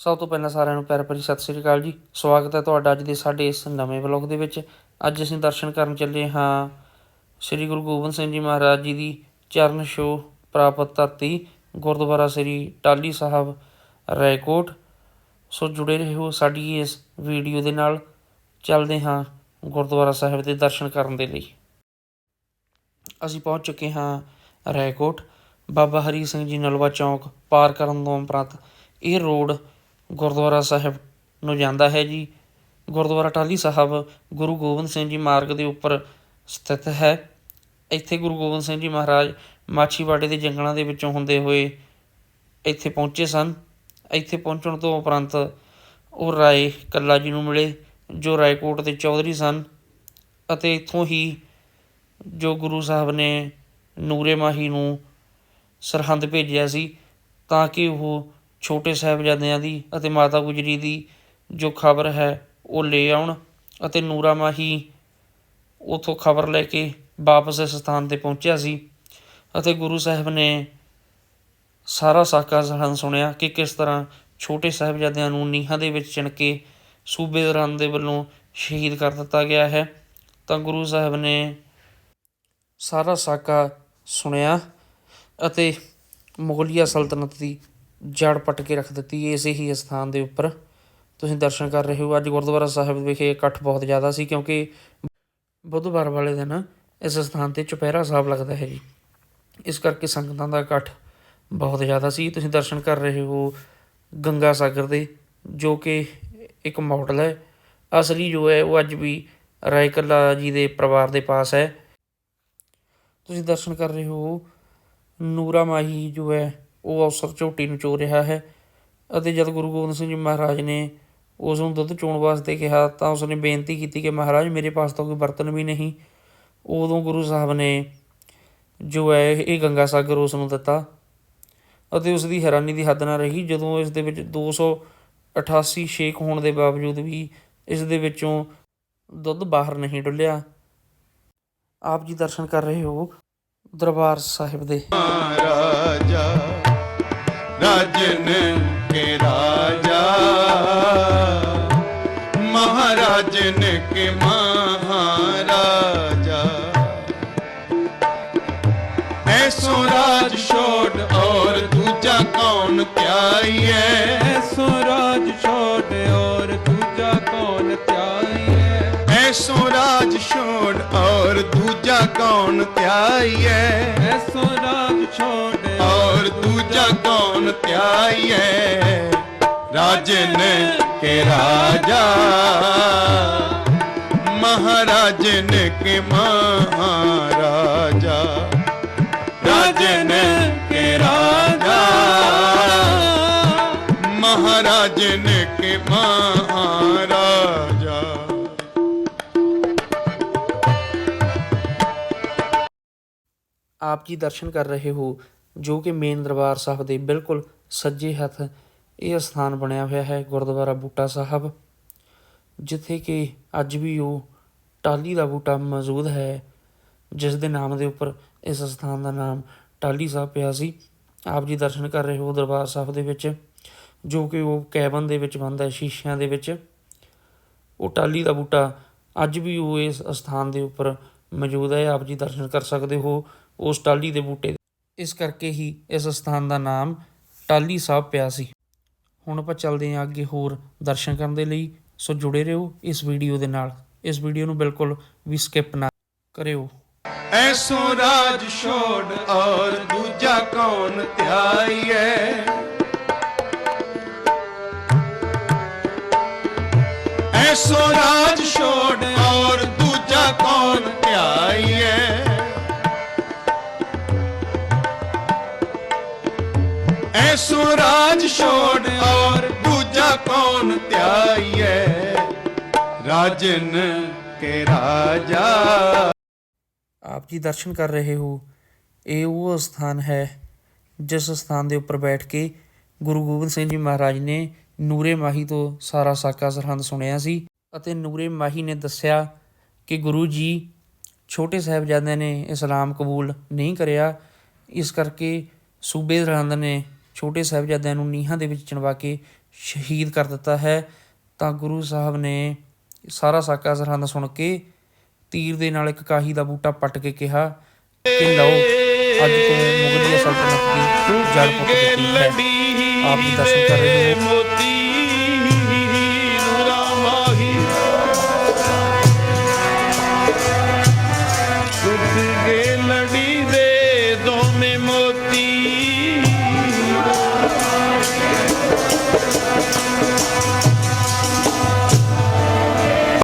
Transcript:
ਸਭ ਤੋਂ ਪਹਿਲਾਂ ਸਾਰਿਆਂ ਨੂੰ ਪਿਆਰ ਭਰੀ ਸਤਿ ਸ੍ਰੀ ਅਕਾਲ ਜੀ। ਸਵਾਗਤ ਹੈ ਤੁਹਾਡਾ ਅੱਜ ਦੇ ਸਾਡੇ ਇਸ ਨਵੇਂ ਵਲੌਗ ਦੇ ਵਿੱਚ। ਅੱਜ ਅਸੀਂ ਦਰਸ਼ਨ ਕਰਨ ਚੱਲੇ ਹਾਂ ਸ੍ਰੀ ਗੁਰੂ ਗੋਬਿੰਦ ਸਿੰਘ ਜੀ ਮਹਾਰਾਜ ਜੀ ਦੀ ਚਰਨ ਛੋਹ ਪ੍ਰਾਪਤ ਧਰਤੀ, ਗੁਰਦੁਆਰਾ ਸ੍ਰੀ ਟਾਲੀ ਸਾਹਿਬ, ਰਾਏਕੋਟ। ਸੋ ਜੁੜੇ ਰਹੋ ਸਾਡੀ ਇਸ ਵੀਡੀਓ ਦੇ ਨਾਲ। ਚੱਲਦੇ ਹਾਂ ਗੁਰਦੁਆਰਾ ਸਾਹਿਬ ਦੇ ਦਰਸ਼ਨ ਕਰਨ ਦੇ ਲਈ। ਅਸੀਂ ਪਹੁੰਚ ਚੁੱਕੇ ਹਾਂ ਰਾਏਕੋਟ। ਬਾਬਾ ਹਰੀ ਸਿੰਘ ਜੀ ਨਲਵਾ ਚੌਂਕ ਪਾਰ ਕਰਨ ਤੋਂ ਉਪਰੰਤ ਇਹ ਰੋਡ ਗੁਰਦੁਆਰਾ ਸਾਹਿਬ ਨੂੰ ਜਾਂਦਾ ਹੈ ਜੀ। ਗੁਰਦੁਆਰਾ ਟਾਹਲੀ ਸਾਹਿਬ ਗੁਰੂ ਗੋਬਿੰਦ ਸਿੰਘ ਜੀ ਮਾਰਗ ਦੇ ਉੱਪਰ ਸਥਿਤ ਹੈ। ਇੱਥੇ ਗੁਰੂ ਗੋਬਿੰਦ ਸਿੰਘ ਜੀ ਮਹਾਰਾਜ ਮਾਛੀਵਾੜੇ ਦੇ ਜੰਗਲਾਂ ਦੇ ਵਿੱਚੋਂ ਹੁੰਦੇ ਹੋਏ ਇੱਥੇ ਪਹੁੰਚੇ ਸਨ। ਇੱਥੇ ਪਹੁੰਚਣ ਤੋਂ ਉਪਰੰਤ ਉਹ ਰਾਏ ਕੱਲਾ ਜੀ ਨੂੰ ਮਿਲੇ, ਜੋ ਰਾਏਕੋਟ ਦੇ ਚੌਧਰੀ ਸਨ ਅਤੇ ਇੱਥੋਂ ਹੀ ਜੋ ਗੁਰੂ ਸਾਹਿਬ ਨੇ ਨੂਰੇ ਮਾਹੀ ਨੂੰ ਸਰਹੰਦ ਭੇਜਿਆ ਸੀ, ਤਾਂ ਕਿ ਉਹ ਛੋਟੇ ਸਾਹਿਬਜ਼ਾਦਿਆਂ ਦੀ ਅਤੇ ਮਾਤਾ ਗੁਜਰੀ ਦੀ ਜੋ ਖਬਰ ਹੈ, ਉਹ ਲੈ ਆਉਣ ਅਤੇ ਨੂਰਾ ਮਾਹੀ ਉੱਥੋਂ ਖਬਰ ਲੈ ਕੇ ਵਾਪਸ ਇਸ ਸਥਾਨ ਤੇ ਪਹੁੰਚਿਆ ਸੀ ਅਤੇ ਗੁਰੂ ਸਾਹਿਬ ਨੇ ਸਾਰਾ ਸਾਕਾ ਸਰਹੰਦ ਸੁਣਿਆ ਕਿ ਕਿਸ ਤਰ੍ਹਾਂ ਛੋਟੇ ਸਾਹਿਬਜ਼ਾਦਿਆਂ ਨੂੰ ਨੀਹਾਂ ਦੇ ਵਿੱਚ ਚਿਣ ਕੇ ਸੂਬੇਦਾਰਾਂ ਦੇ ਵੱਲੋਂ ਸ਼ਹੀਦ ਕਰ ਦਿੱਤਾ ਗਿਆ ਹੈ। ਤਾਂ ਗੁਰੂ ਸਾਹਿਬ ਨੇ ਸਾਰਾ ਸਾਕਾ ਸੁਣਿਆ ਅਤੇ ਮੁਗਲਿਆ ਸਲਤਨਤ ਦੀ ਜੜ ਪੱਟ ਕੇ ਰੱਖ ਦਿੱਤੀ, ਇਸੇ ਹੀ ਅਸਥਾਨ ਦੇ ਉੱਪਰ। ਤੁਸੀਂ ਦਰਸ਼ਨ ਕਰ ਰਹੇ ਹੋ, ਅੱਜ ਗੁਰਦੁਆਰਾ ਸਾਹਿਬ ਵਿਖੇ ਇਕੱਠ ਬਹੁਤ ਜ਼ਿਆਦਾ ਸੀ, ਕਿਉਂਕਿ ਬੁੱਧਵਾਰ ਵਾਲੇ ਦਿਨ ਇਸ ਸਥਾਨ ਤੇ ਚੁਪਹਿਰਾ ਸਾਹਿਬ ਲੱਗਦਾ ਹੈ ਜੀ। ਇਸ ਕਰਕੇ ਸੰਗਤਾਂ ਦਾ ਇਕੱਠ ਬਹੁਤ ਜ਼ਿਆਦਾ ਸੀ। ਤੁਸੀਂ ਦਰਸ਼ਨ ਕਰ ਰਹੇ ਹੋ ਗੰਗਾ ਸਾਗਰ ਦੇ, ਜੋ ਕਿ ਇੱਕ ਮਾਡਲ ਹੈ। ਅਸਲੀ ਜੋ ਹੈ, ਉਹ ਅੱਜ ਵੀ ਰਾਇਕੱਲਾ ਜੀ ਦੇ ਪਰਿਵਾਰ ਦੇ ਪਾਸ ਹੈ। ਤੁਸੀਂ ਦਰਸ਼ਨ ਕਰ ਰਹੇ ਹੋ ਨੂਰਾ ਮਾਹੀ ਜੋ ਹੈ ਉਹ ਅਵਸਰ ਝੋਟੀ ਨੂੰ ਚੋ ਰਿਹਾ ਹੈ ਅਤੇ ਜਦ ਗੁਰੂ ਗੋਬਿੰਦ ਸਿੰਘ ਜੀ ਮਹਾਰਾਜ ਨੇ ਉਸ ਨੂੰ ਦੁੱਧ ਚੋਣ ਵਾਸਤੇ ਕਿਹਾ ਤਾਂ ਉਸ ਨੇ ਬੇਨਤੀ ਕੀਤੀ ਕਿ ਮਹਾਰਾਜ ਮੇਰੇ ਪਾਸ ਤਾਂ ਕੋਈ ਬਰਤਨ ਵੀ ਨਹੀਂ। ਉਦੋਂ ਗੁਰੂ ਸਾਹਿਬ ਨੇ ਜੋ ਹੈ ਇਹ ਗੰਗਾ ਸਾਗਰ ਉਸ ਨੂੰ ਦਿੱਤਾ ਅਤੇ ਉਸ ਦੀ ਹੈਰਾਨੀ ਦੀ ਹੱਦ ਨਾ ਰਹੀ ਜਦੋਂ ਇਸ ਦੇ ਵਿੱਚ 288 ਛੇਕ ਹੋਣ ਦੇ ਬਾਵਜੂਦ ਵੀ ਇਸ ਦੇ ਵਿੱਚੋਂ ਦੁੱਧ ਬਾਹਰ ਨਹੀਂ ਡੁੱਲਿਆ। ਆਪ ਜੀ ਦਰਸ਼ਨ ਕਰ ਰਹੇ ਹੋ ਦਰਬਾਰ ਸਾਹਿਬ ਦੇ। ਰਾਜਨ ਕੇ ਰਾਜਾ। ਮਹਾਰਾਜਨ ਕੇ ਮਹਾਰਾਜਾ। ਐਸੋ ਰਾਜ ਛੋੜ ਔਰ ਦੂਜਾ ਕੌਣ ਧਿਆਈਐ? ਐਸੋ ਰਾਜ ਛੋੜ ਔਰ ਦੂਜਾ ਕੌਣ ਕਿਆਈ ਐਸੋ ਰਾਜ ਛੋੜ ਔਰ ਦੂਜਾ ਕੌਣ ਧਿਆਈਐ? ਐਸੋ ਰਾਜ ਛੋੜ ਔਰ ਦੂਜਾ ਕੌਣ ਧਿਆਈਐ? ਰਾਜਨ ਕੇ ਰਾਜਾ? ਮਹਾਰਾਜ ਮਹਾਰਾਜਨ ਕੇ ਮਹਾਰਾਜਾ? ਰਾਜਨ ਕੇ ਰਾਜਾ? ਮਹਾਰਾਜ ਨੇ ਕੇ ਮਹਾਰਾਜਾ ਆਪ ਜੀ ਦਰਸ਼ਨ ਕਰ ਰਹੇ ਹੋ, ਜੋ ਕਿ ਮੇਨ ਦਰਬਾਰ ਸਾਹਿਬ ਦੇ ਬਿਲਕੁਲ ਸੱਜੇ ਹੱਥ ਇਹ ਸਥਾਨ ਬਣਿਆ ਹੋਇਆ ਹੈ, ਗੁਰਦੁਆਰਾ ਬੂਟਾ ਸਾਹਿਬ, ਜਿੱਥੇ ਕਿ ਅੱਜ ਵੀ ਉਹ ਟਾਲੀ ਦਾ ਬੂਟਾ ਮੌਜੂਦ ਹੈ, ਜਿਸ ਦੇ ਨਾਮ ਦੇ ਉੱਪਰ ਇਸ ਸਥਾਨ ਦਾ ਨਾਮ ਟਾਲੀ ਸਾਹਿਬ ਪਿਆ ਸੀ। ਆਪ ਜੀ ਦਰਸ਼ਨ ਕਰ ਰਹੇ ਹੋ ਦਰਬਾਰ ਸਾਹਿਬ ਦੇ ਵਿੱਚ, ਜੋ ਕਿ ਉਹ ਕੈਬਨ ਦੇ ਵਿੱਚ ਬੰਦ ਹੈ, ਸ਼ੀਸ਼ਿਆਂ ਦੇ ਵਿੱਚ। ਉਹ ਟਾਲੀ ਦਾ ਬੂਟਾ ਅੱਜ ਵੀ ਉਹ ਇਸ ਸਥਾਨ ਦੇ ਉੱਪਰ ਮੌਜੂਦ ਹੈ, ਆਪ ਜੀ ਦਰਸ਼ਨ ਕਰ ਸਕਦੇ ਹੋ। ਉਸ ਟਾਲੀ ਦੇ ਬੂਟੇ ਇਸ ਕਰਕੇ ਹੀ ਇਸ ਸਥਾਨ ਦਾ ਨਾਮ ਟਾਲੀ ਸਾਹਿਬ ਪਿਆ ਸੀ। ਹੁਣ ਆਪਾਂ ਚੱਲਦੇ ਹਾਂ ਅੱਗੇ ਹੋਰ ਦਰਸ਼ਨ ਕਰਨ ਦੇ ਲਈ। ਸੋ ਜੁੜੇ ਰਹੋ ਇਸ ਵੀਡੀਓ ਦੇ ਨਾਲ। ਇਸ ਵੀਡੀਓ ਨੂੰ ਬਿਲਕੁਲ ਵੀ ਸਕਿਪ ਨਾ ਕਰਿਓ। ਐਸੋ ਰਾਜ ਛੋੜ ਔਰ ਦੂਜਾ ਕੌਣ ਧਿਆਈਐ ਐਸੋ ਰਾਜ ਛੋੜ ਔਰ ਦੂਜਾ ਕੌਣ ਜੇ ਸੁਰਾਜ ਛੋੜ ਔਰ ਦੂਜਾ ਕੌਣ ਧਿਆਈਐ? ਰਾਜਨ ਕੇ ਰਾਜਾ। ਆਪ ਜੀ ਦਰਸ਼ਨ ਕਰ ਰਹੇ ਹੋ। ਜਿਸ ਸਥਾਨ ਦੇ ਉੱਪਰ ਬੈਠ ਕੇ ਗੁਰੂ ਗੋਬਿੰਦ ਸਿੰਘ ਜੀ ਮਹਾਰਾਜ ਨੇ ਨੂਰੇ ਮਾਹੀ ਤੋਂ ਸਾਰਾ ਸਾਕਾ ਸਰਹੰਦ ਸੁਣਿਆ ਸੀ ਅਤੇ ਨੂਰੇ ਮਾਹੀ ਨੇ ਦੱਸਿਆ ਕਿ ਗੁਰੂ ਜੀ ਛੋਟੇ ਸਾਹਿਬਜ਼ਾਦਿਆਂ ਨੇ ਇਸਲਾਮ ਕਬੂਲ ਨਹੀਂ ਕਰਿਆ। ਇਸ ਕਰਕੇ ਸੂਬੇ ਸਰਹੰਦ ਨੇ ਛੋਟੇ ਸਾਹਿਬਜ਼ਾਦਿਆਂ ਨੂੰ ਨੀਹਾਂ ਦੇ ਵਿੱਚ ਚਿਣਵਾ ਕੇ ਸ਼ਹੀਦ ਕਰ ਦਿੱਤਾ ਹੈ। ਤਾਂ ਗੁਰੂ ਸਾਹਿਬ ਨੇ ਸਾਰਾ ਸਾਕਾ ਸਰਹੰਦ ਸੁਣ ਕੇ ਤੀਰ ਦੇ ਨਾਲ ਇੱਕ ਕਾਹੀ ਦਾ ਬੂਟਾ ਪੱਟ ਕੇ ਕਿਹਾ ਕਿ ਲਓ, ਅੱਜ ਤੋਂ ਮੁਗਲੀਆ ਸਲਤਨਤ ਦੀ ਜੜ ਪੁੱਟ ਦਿੱਤੀ ਹੈ। ਆਪ ਜੀ ਦਰਸ਼ਨ ਕਰ ਰਹੇ ਹੋ।